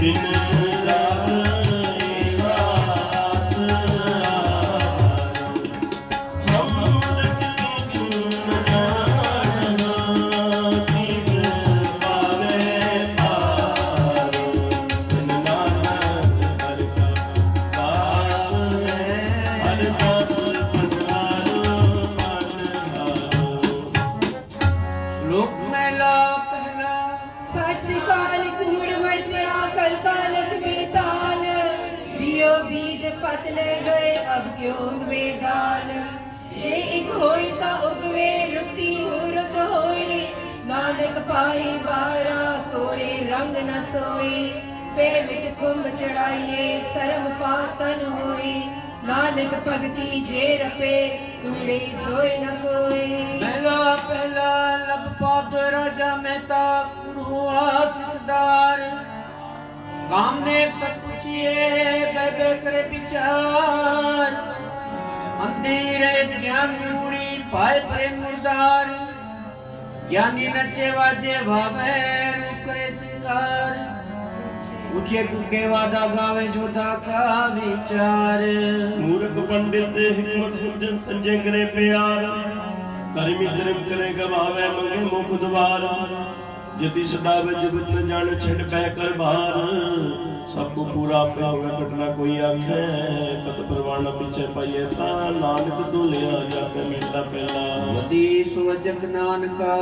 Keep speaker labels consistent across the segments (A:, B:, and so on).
A: ਵਿੱਚ
B: ਸੱਚ ਕਾਲ ਕੂੜ ਮਰਤਿਆ ਕਲ ਕਾਲਕ ਬੇਤਾਲ ਦਿਓ ਬੀਜ ਪਤ ਗਏ, ਅਬ ਕਿਉ ਉਗਵੇ ਦਾਲ? ਜੇ ਇੱਕ ਹੋਈ ਤਾਂ ਉਗਵੇ, ਰੁੱਤੀ ਮੂਰਤ ਹੋਈ। ਨਾਨਕ ਪਾਈ ਬਾਰਾ ਕੋਰੇ ਰੰਗ ਨ ਸੋਈ। ਪੇ ਵਿੱਚ ਖੁੰਬ ਚੜਾਈਏ ਸਰਮ ਪਾਤਨ ਹੋਈ। ਨਾਨਕ ਭਗਤੀ ਜੇ ਰਪੇ ਕੂੜੇ ਸੋਈ ਨ ਕੋਈ।
C: ਮਹਿਲਾ ਪਹਿਲਾ, ਲਬ ਪਾਪ ਰਾਜਾ ਮਹਿਤਾ। ਕਾਮਨੇ ਸਭ ਪੁੱਛੀਏ ਬੈਬੇ ਕਰੇ ਵਿਚਾਰ ਅੰਧੇਰੇ ਗਿਆਨ ਮੂੜੀ ਪਾਏ ਪ੍ਰੇਮ ਮੁਰਦਾਰ ਗਿਆਨੀ ਨੱਚੇ ਵਾਜੇ ਭਾਵੇ ਰੂਪ ਕਰੇ ਸਿੰਗਾਰ ਉੱਚੇ ਕੁਕੇ ਵਾਦਾ ਗਾਵੇ ਜੋਧਾ ਕਾ ਵਿਚਾਰ
A: ਮੂਰਖ ਪੰਡਿਤ ਹਿਕਮਤ ਹੁਜਨ ਸੰਜੇ ਕਰੇ ਪਿਆਰ ਕਰਮੀ ਧਰਮ ਕਰੇ ਗਵਾਵੇ ਮੰਗੇ ਮੁਖ ਦਵਾਰ ਜਤੀ ਸਦਾ ਵਿੱਚ ਜਗਤ ਨ ਜਾਣ ਛਿੜ ਪੈ ਕਰ ਬਾਰ ਸਭ ਕੋ ਪੂਰਾ ਆਪੇ ਹੋਵੇ ਘਟਨਾ ਕੋਈ ਆਖੇ। ਪਤ ਪਰਵਾਣਾ ਪਿਛੇ ਪਾਈਏ ਤਾਂ ਨਾਨਕ ਦੁਲਿਆ ਜਾ ਕੇ ਮਿਲਦਾ ਪਹਿਲਾ।
C: ਵਦੀ ਸੁਵਜਗ ਨਾਨਕਾ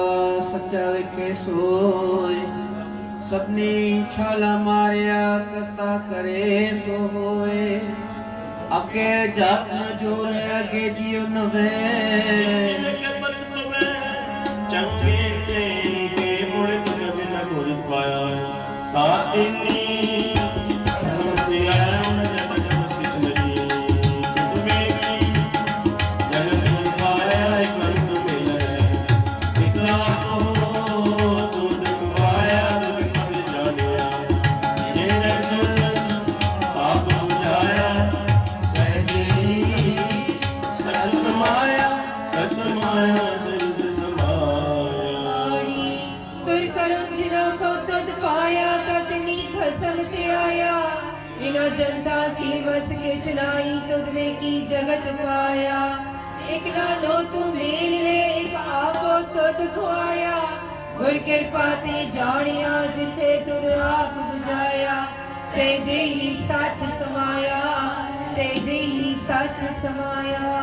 C: ਸੱਚਾ ਵੇਖੇ ਸੋਏ। ਸਭਨੀ ਛਾਲਾ ਮਾਰਿਆ ਕਰਤਾ ਕਰੇ ਸੋ ਹੋਏ ਅੱਗੇ ਜਾਤ ਨ ਜੋਲੇ ਅੱਗੇ ਜਿਉ ਨਵੇ।
A: ਚੰਗੇ ਤਾ ਇਨੀ
B: ਖਸਮ ਤੇ ਆਇਆ। ਇਨਾ ਜਨਤਾ ਕੀ ਵਸ ਕੇ ਚਨਾਈ ਤੁਧ ਮੇ ਕੀ ਜਗਤ ਪਾਇਆ। ਇਕ ਨਾ ਨੋ ਤੂੰ ਮੇਲ ਲੈ, ਇਕ ਆਪੋ ਤੁਧ ਖੁਆਇਆ। ਗੁਰ ਕਿਰਪਾ ਤੇ ਜਾਣਿਆ ਜਿਥੇ ਤੁਧ ਆਪ 부ਝਾਇਆ ਸੇ ਜਿਹੀ ਸੱਚ ਸਮਾਇਆ, ਸੇ ਜਿਹੀ ਸੱਚ ਸਮਾਇਆ।